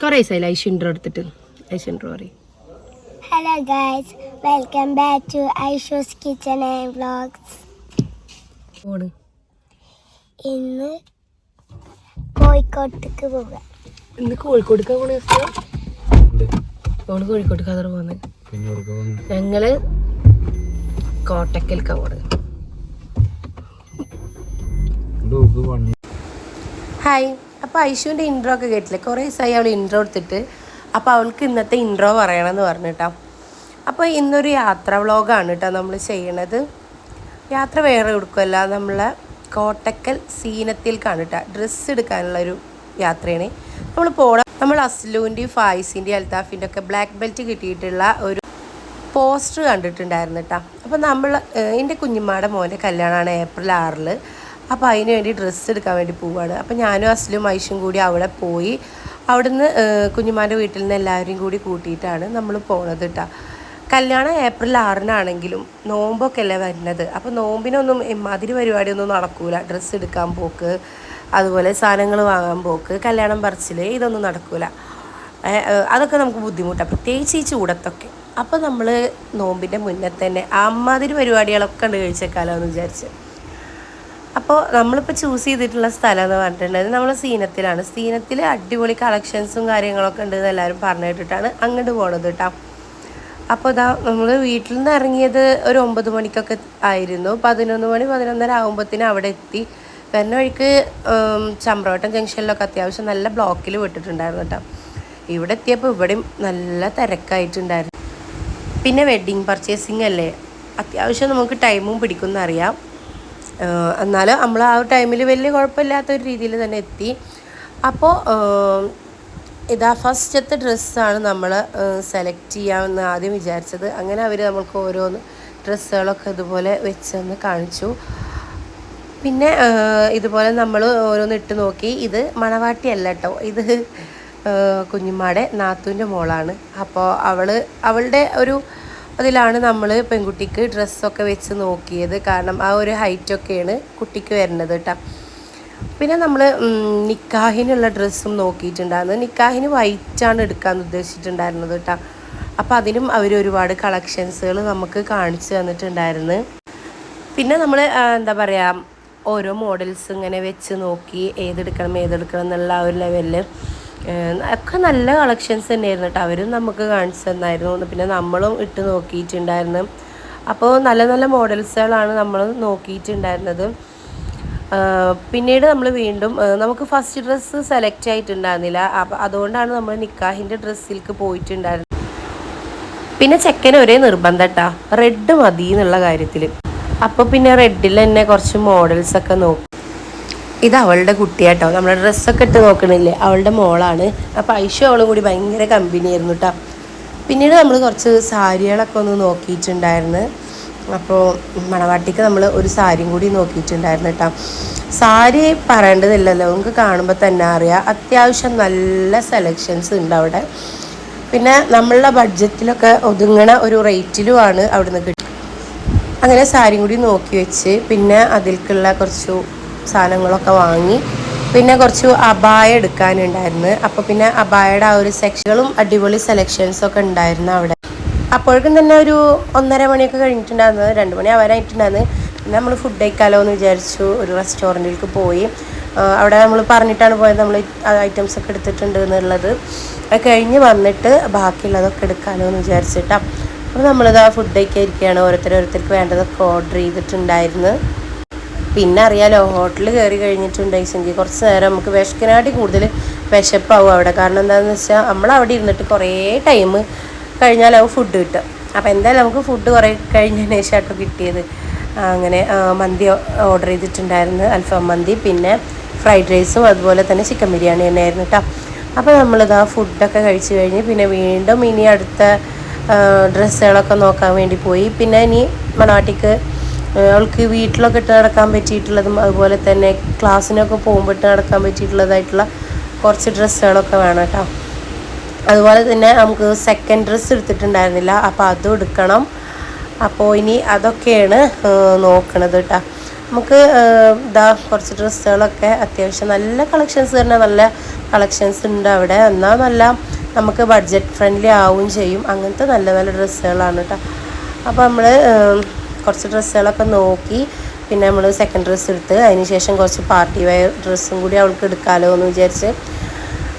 കുറേ ദിവസമായില്ല ഐഷു ഇൻട്രോ എടുത്തിട്ട്. ഐഷു ഇൻട്രോ പറയും. Hello guys welcome back to Aishu's kitchen and vlogs on ഇന്ന് കോഴിക്കോട്ടേക്ക് പോകാം. ഇന്ന് കോഴിക്കോട്ടേക്ക് പോണ ഓൾ കോഴിക്കോട്ടേക്ക് അതാണ് പോകുന്നത്? ഞങ്ങൾ കോട്ടക്കൽക്കാ പോണത് ഹായ് അപ്പോൾ ഐഷുവിന്റെ ഇൻട്രോ ഒക്കെ കേട്ടില്ലേ? കുറേ ദിവസമായി അവൾ ഇൻട്രോ എടുത്തിട്ട്. അപ്പോൾ അവൾക്ക് ഇന്നത്തെ ഇൻട്രോ പറയണമെന്ന് പറഞ്ഞിട്ടാ അപ്പോൾ ഇന്നൊരു യാത്ര വ്ളോഗാണ് കേട്ടോ നമ്മൾ ചെയ്യണത്. യാത്ര വേറെ എടുക്കുമല്ല നമ്മളെ കോട്ടക്കൽ സീനത്തിൽക്കാണ് കേട്ടോ ഡ്രസ്സ് എടുക്കാനുള്ളൊരു യാത്രയാണ്. നമ്മൾ പോകണം നമ്മൾ അസ്ലുവിന്റെയും ഫായിസിന്റെയും അൽത്താഫിന്റെ ഒക്കെ ബ്ലാക്ക് ബെൽറ്റ് കിട്ടിയിട്ടുള്ള ഒരു പോസ്റ്റർ കണ്ടിട്ടുണ്ടായിരുന്നു കേട്ടോ അപ്പോൾ നമ്മൾ എന്റെ കുഞ്ഞുമ്മയുടെ മോന്റെ കല്യാണമാണ് ഏപ്രിൽ ആറിൽ അപ്പോൾ അതിന് വേണ്ടി ഡ്രസ്സ് എടുക്കാൻ വേണ്ടി പോവുകയാണ് അപ്പോൾ ഞാനും അസ്ലും ഐഷും കൂടി അവിടെ പോയി. അവിടുന്ന് കുഞ്ഞുമാന്റെ വീട്ടിൽ നിന്ന് എല്ലാവരും കൂടി കൂട്ടിയിട്ടാണ് നമ്മൾ പോണത് കേട്ടോ കല്യാണം ഏപ്രിൽ ആറിനാണെങ്കിലും നോമ്പൊക്കെ അല്ലേ വരുന്നത്. അപ്പോൾ നോമ്പിനൊന്നും ഇമാതിരി പരിപാടിയൊന്നും നടക്കൂല. ഡ്രസ്സ് എടുക്കാൻ പോക്ക് അതുപോലെ സാധനങ്ങൾ വാങ്ങാൻ പോക്ക് കല്യാണം പറിച്ചിൽ ഇതൊന്നും നടക്കൂല. അതൊക്കെ നമുക്ക് ബുദ്ധിമുട്ടാണ് പ്രത്യേകിച്ച് ഈ ചൂടത്തൊക്കെ. അപ്പോൾ നമ്മൾ നോമ്പിന്റെ മുന്നേ തന്നെ അമ്മാതിരി പരിപാടികളൊക്കെ ഉണ്ട് കഴിച്ചേക്കാലോ എന്ന് വിചാരിച്ച്. അപ്പോൾ നമ്മളിപ്പോൾ ചൂസ് ചെയ്തിട്ടുള്ള സ്ഥലം എന്ന് പറഞ്ഞിട്ടുണ്ടെങ്കിൽ നമ്മൾ സീനത്തിലാണ്. സീനത്തിൽ അടിപൊളി കളക്ഷൻസും കാര്യങ്ങളൊക്കെ ഉണ്ട് എല്ലാവരും പറഞ്ഞു കേട്ടിട്ടാണ് അങ്ങോട്ട് പോണത് കേട്ടോ അപ്പോൾ ഇതാ നമ്മൾ വീട്ടിൽ നിന്ന് ഇറങ്ങിയത് ഒരു ഒമ്പത് മണിക്കൊക്കെ ആയിരുന്നു. പതിനൊന്ന് മണി പതിനൊന്നര ആകുമ്പോഴത്തേനും അവിടെ എത്തി. വരുന്ന വഴിക്ക് ചമ്പ്രവട്ടം ജംഗ്ഷനിലൊക്കെ അത്യാവശ്യം നല്ല ബ്ലോക്കിൽ വിട്ടിട്ടുണ്ടായിരുന്നു കേട്ടോ ഇവിടെ എത്തിയപ്പോൾ ഇവിടെയും നല്ല തിരക്കായിട്ടുണ്ടായിരുന്നു. പിന്നെ വെഡ്ഡിങ് പർച്ചേസിങ് അല്ലേ? അത്യാവശ്യം നമുക്ക് ടൈമും പിടിക്കുമെന്ന് എന്നാലും നമ്മൾ ആ ടൈമിൽ വലിയ കുഴപ്പമില്ലാത്ത ഒരു രീതിയിൽ തന്നെ എത്തി. അപ്പോൾ ഇതാ ഫസ്റ്റത്തെ ഡ്രസ്സാണ് നമ്മൾ സെലക്ട് ചെയ്യാമെന്ന് ആദ്യം വിചാരിച്ചത്. അങ്ങനെ അവർ നമ്മൾക്ക് ഓരോന്ന് ഡ്രസ്സുകളൊക്കെ ഇതുപോലെ വെച്ചെന്ന് കാണിച്ചു. പിന്നെ ഇതുപോലെ നമ്മൾ ഓരോന്ന് ഇട്ട് നോക്കി. ഇത് മണവാട്ടിയല്ല കേട്ടോ ഇത് കുഞ്ഞുമ്മാടെ നാത്തൂന്റെ മോളാണ്. അപ്പോൾ അവൾ അവളുടെ ഒരു അതിലാണ് നമ്മൾ പെൺകുട്ടിക്ക് ഡ്രസ്സൊക്കെ വെച്ച് നോക്കിയത്. കാരണം ആ ഒരു ഹൈറ്റൊക്കെയാണ് കുട്ടിക്ക് വരുന്നത് കേട്ടോ പിന്നെ നമ്മൾ നിക്കാഹിനുള്ള ഡ്രസ്സും നോക്കിയിട്ടുണ്ടായിരുന്നു. നിക്കാഹിന് വൈറ്റാണ് എടുക്കാൻ ഉദ്ദേശിച്ചിട്ടുണ്ടായിരുന്നത് കേട്ടോ അപ്പം അതിനും അവർ ഒരുപാട് കളക്ഷൻസുകൾ നമുക്ക് കാണിച്ചു തന്നിട്ടുണ്ടായിരുന്നു. പിന്നെ നമ്മൾ എന്താ പറയുക ഓരോ മോഡൽസ് ഇങ്ങനെ വെച്ച് നോക്കി ഏതെടുക്കണം ഏതെടുക്കണം എന്നുള്ള ആ ഒരു ലെവലിൽ ഒക്കെ നല്ല കളക്ഷൻസ് തന്നെയായിരുന്നു കേട്ടോ. അവരും നമുക്ക് കാണിച്ചു തന്നായിരുന്നു. പിന്നെ നമ്മളും ഇട്ട് നോക്കിയിട്ടുണ്ടായിരുന്നു. അപ്പോൾ നല്ല നല്ല മോഡൽസുകളാണ് നമ്മൾ നോക്കിയിട്ടുണ്ടായിരുന്നത്. പിന്നീട് നമ്മൾ വീണ്ടും നമുക്ക് ഫസ്റ്റ് ഡ്രസ്സ് സെലക്ട് ആയിട്ടുണ്ടായിരുന്നില്ല. അപ്പം അതുകൊണ്ടാണ് നമ്മൾ നിക്കാഹിന്റെ ഡ്രസ്സിലേക്ക് പോയിട്ടുണ്ടായിരുന്നത്. പിന്നെ ചെക്കന് ഒരേ നിർബന്ധം കേട്ടാ. റെഡ് മതി എന്നുള്ള കാര്യത്തിൽ അപ്പോൾ പിന്നെ റെഡിൽ തന്നെ കുറച്ച് മോഡൽസൊക്കെ നോക്കും. ഇത് അവളുടെ കുട്ടിയാട്ടോ. നമ്മുടെ ഡ്രസ്സൊക്കെ ഇട്ട് നോക്കണില്ലേ? അവളുടെ മോളാണ്. അപ്പോൾ ഐഷു അവളും കൂടി ഭയങ്കര കമ്പനി ആയിരുന്നു കേട്ടോ പിന്നീട് നമ്മൾ കുറച്ച് സാരികളൊക്കെ ഒന്ന് നോക്കിയിട്ടുണ്ടായിരുന്നു. അപ്പോൾ മണവാട്ടിക്ക് നമ്മൾ ഒരു സാരിയും കൂടി നോക്കിയിട്ടുണ്ടായിരുന്നു കേട്ടോ സാരി പറയേണ്ടതില്ലല്ലോ. നമുക്ക് കാണുമ്പോൾ തന്നെ അറിയാം. അത്യാവശ്യം നല്ല സെലക്ഷൻസ് ഉണ്ട് അവിടെ. പിന്നെ നമ്മളുടെ ബഡ്ജറ്റിലൊക്കെ ഒതുങ്ങണ ഒരു റേറ്റിലുമാണ് അവിടുന്ന് കിട്ടുക അങ്ങനെ സാരിയും കൂടി നോക്കി വെച്ച്. പിന്നെ അതിൽക്കുള്ള കുറച്ച് സാധനങ്ങളൊക്കെ വാങ്ങി. പിന്നെ കുറച്ച് അബായ എടുക്കാനുണ്ടായിരുന്നു. അപ്പോൾ പിന്നെ അബായയുടെ ആ ഒരു സെക്ഷനുകളും അടിപൊളി സെലക്ഷൻസ് ഒക്കെ ഉണ്ടായിരുന്നു അവിടെ. അപ്പോഴേക്കും തന്നെ ഒരു ഒന്നര മണിയൊക്കെ കഴിഞ്ഞിട്ടുണ്ടായിരുന്നു. രണ്ട് മണി ആവാനായിട്ടുണ്ടായിരുന്നു. പിന്നെ നമ്മൾ ഫുഡ് കഴിക്കാലോ എന്ന് വിചാരിച്ചു ഒരു റെസ്റ്റോറന്റിലേക്ക് പോയി. അവിടെ നമ്മൾ പറഞ്ഞിട്ടാണ് പോയത് നമ്മൾ ഐറ്റംസ് ഒക്കെ എടുത്തിട്ടുണ്ട് എന്നുള്ളത്. അത് കഴിഞ്ഞ് വന്നിട്ട് ബാക്കിയുള്ളതൊക്കെ എടുക്കാമല്ലോ എന്ന് വിചാരിച്ചിട്ടാണ് അപ്പോൾ നമ്മളിത് ആ ഫുഡ് കഴിക്കാൻ ഇരിക്കുകയാണ് ഓരോരുത്തർ ഓരോരുത്തർക്ക് വേണ്ടതൊക്കെ ഓർഡർ ചെയ്തിട്ടുണ്ടായിരുന്നു. പിന്നെ അറിയാലോ ഹോട്ടലിൽ കയറി കഴിഞ്ഞിട്ടുണ്ടെങ്കിൽ കുറച്ച് നേരം നമുക്ക് വിശക്കിനാട്ടി കൂടുതൽ വിശപ്പാവും അവിടെ. കാരണം എന്താണെന്ന് വെച്ചാൽ നമ്മൾ അവിടെ ഇരുന്നിട്ട് കുറേ ടൈം കഴിഞ്ഞാലാവും ഫുഡ് കിട്ടുക. അപ്പോൾ എന്തായാലും നമുക്ക് ഫുഡ് കുറേ കഴിഞ്ഞതിന് ശേഷമാട്ടോ കിട്ടിയത്. അങ്ങനെ മന്തി ഓർഡർ ചെയ്തിട്ടുണ്ടായിരുന്നു. അൽഫാം മന്തി പിന്നെ ഫ്രൈഡ് റൈസും അതുപോലെ തന്നെ ചിക്കൻ ബിരിയാണി തന്നെയായിരുന്നു കേട്ടോ. അപ്പോൾ നമ്മളിതാ ഫുഡൊക്കെ കഴിച്ച് കഴിഞ്ഞ് പിന്നെ വീണ്ടും ഇനി അടുത്ത ഡ്രസ്സുകളൊക്കെ നോക്കാൻ വേണ്ടി പോയി. പിന്നെ ഇനി മണവാട്ടിക്ക് ഏഹ് അവൾക്ക് വീട്ടിലൊക്കെ ഇട്ട് നടക്കാൻ പറ്റിയിട്ടുള്ളതും അതുപോലെ തന്നെ ക്ലാസ്സിനൊക്കെ പോകുമ്പോൾ ഇട്ട് നടക്കാൻ പറ്റിയിട്ടുള്ളതായിട്ടുള്ള കുറച്ച് ഡ്രസ്സുകളൊക്കെ വേണം കേട്ടോ. അതുപോലെ തന്നെ നമുക്ക് സെക്കൻഡ് ഡ്രസ്സ് എടുത്തിട്ടുണ്ടായിരുന്നില്ല. അപ്പോൾ അതും എടുക്കണം. അപ്പോൾ ഇനി അതൊക്കെയാണ് നോക്കണത് കേട്ടോ. നമുക്ക് ഇതാ കുറച്ച് ഡ്രസ്സുകളൊക്കെ അത്യാവശ്യം നല്ല കളക്ഷൻസ് തന്നെ നല്ല കളക്ഷൻസ് ഉണ്ട് അവിടെ. എന്നാൽ നല്ല നമുക്ക് ബഡ്ജറ്റ് ഫ്രണ്ട്ലി ആവുകയും ചെയ്യും. അങ്ങനത്തെ നല്ല നല്ല ഡ്രസ്സുകളാണ് കേട്ടോ. അപ്പോൾ നമ്മൾ കുറച്ച് ഡ്രസ്സുകളൊക്കെ നോക്കി. പിന്നെ നമ്മൾ സെക്കൻഡ് ഡ്രസ്സ് എടുത്ത് അതിന് ശേഷം കുറച്ച് പാർട്ടി വെയർ ഡ്രസ്സും കൂടി അവൾക്ക് എടുക്കാമല്ലോ എന്ന് വിചാരിച്ച്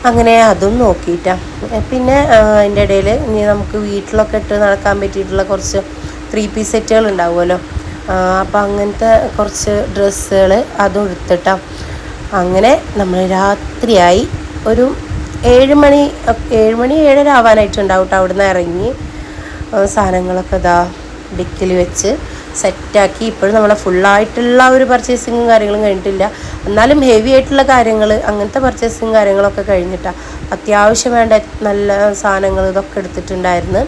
അങ്ങനെ അതും നോക്കിയിട്ടാണ് പിന്നെ അതിന്റെ ഇടയിൽ ഇനി നമുക്ക് വീട്ടിലൊക്കെ ഇട്ട് നടക്കാൻ പറ്റിയിട്ടുള്ള കുറച്ച് ത്രീ പീസ് സെറ്റുകൾ ഉണ്ടാവുമല്ലോ. അപ്പോൾ അങ്ങനത്തെ കുറച്ച് ഡ്രസ്സുകൾ അതും എടുത്തിട്ടാ. അങ്ങനെ നമ്മൾ രാത്രിയായി ഒരു ഏഴ് മണി ഏഴ് മണി ഏഴര ആവാനായിട്ടുണ്ടാവും കേട്ടോ അവിടുന്ന് ഇറങ്ങി. സാധനങ്ങളൊക്കെ ഇതാ ഡിക്കിൽ വെച്ച് സെറ്റാക്കി. ഇപ്പോഴും നമ്മളെ ഫുള്ളായിട്ടുള്ള ഒരു പർച്ചേസിങ്ങും കാര്യങ്ങളും കഴിഞ്ഞിട്ടില്ല. എന്നാലും ഹെവി ആയിട്ടുള്ള കാര്യങ്ങൾ അങ്ങനത്തെ പർച്ചേസിങ് കാര്യങ്ങളൊക്കെ കഴിഞ്ഞിട്ടാണ് അത്യാവശ്യം വേണ്ട നല്ല സാധനങ്ങൾ ഇതൊക്കെ എടുത്തിട്ടുണ്ടായിരുന്നു.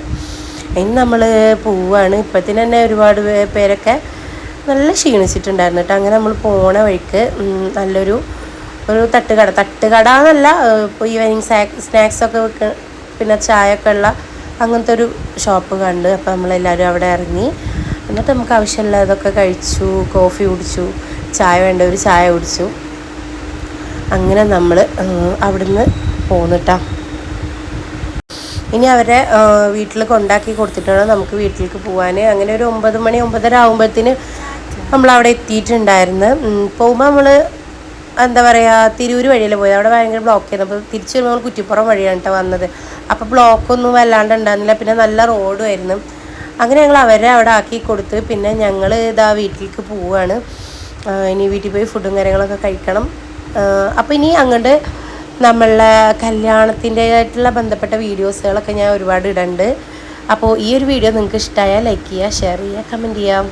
ഇനി നമ്മൾ പോവുകയാണ് ഇപ്പത്തിന് തന്നെ ഒരുപാട് പേരൊക്കെ നല്ല ക്ഷീണിച്ചിട്ടുണ്ടായിരുന്നു കേട്ടോ. അങ്ങനെ നമ്മൾ പോണ വഴിക്ക് നല്ലൊരു ഒരു തട്ടുകട. തട്ടുകട എന്നല്ല ഇപ്പോൾ ഈവനിങ് സ്നാക്സ് സ്നാക്സൊക്കെ വെക്ക പിന്നെ ചായ ഒക്കെ ഉള്ള അങ്ങനത്തെ ഒരു ഷോപ്പ് കണ്ട് അപ്പോൾ നമ്മളെല്ലാവരും അവിടെ ഇറങ്ങി. എന്നിട്ട് നമുക്ക് ആവശ്യമുള്ളതൊക്കെ കഴിച്ചു കോഫി കുടിച്ചു ചായ വേണ്ട ഒരു ചായ കുടിച്ചു. അങ്ങനെ നമ്മൾ അവിടുന്ന് പോന്നിട്ടാ. ഇനി അവരെ വീട്ടിൽ കൊണ്ടാക്കി കൊടുത്തിട്ടാണ് നമുക്ക് വീട്ടിലേക്ക് പോകാൻ അങ്ങനെ ഒരു ഒമ്പത് മണി ഒമ്പതര ആകുമ്പോഴത്തേന് നമ്മൾ അവിടെ എത്തിയിട്ടുണ്ടായിരുന്നു പോകുമ്പോൾ നമ്മൾ എന്താ പറയുക തിരൂർ വഴിയല്ലേ പോയത്? അവിടെ ഭയങ്കര ബ്ലോക്ക് ചെയ്തു അപ്പോൾ തിരിച്ചു വരുമ്പോൾ നമ്മൾ കുറ്റിപ്പുറം വഴിയാണ് കേട്ടോ വന്നത്. അപ്പോൾ ബ്ലോക്കൊന്നും വല്ലാണ്ട് ഉണ്ടായിരുന്നില്ല. പിന്നെ നല്ല റോഡും ആയിരുന്നു. അങ്ങനെ ഞങ്ങൾ അവരെ അവിടെ ആക്കി കൊടുത്ത് പിന്നെ ഞങ്ങൾ ഇതാ വീട്ടിലേക്ക് പോവുകയാണ് ഇനി വീട്ടിൽ പോയി ഫുഡും കാര്യങ്ങളൊക്കെ കഴിക്കണം. അപ്പോൾ ഇനി അങ്ങോട്ട് നമ്മളുടെ കല്യാണത്തിന്റെതായിട്ടുള്ള ബന്ധപ്പെട്ട വീഡിയോസുകളൊക്കെ ഞാൻ ഒരുപാട് ഇടുന്നുണ്ട് അപ്പോൾ ഈ ഒരു വീഡിയോ നിങ്ങൾക്ക് ഇഷ്ടമായാൽ ലൈക്ക് ചെയ്യുക ഷെയർ ചെയ്യുക കമന്റ് ചെയ്യാം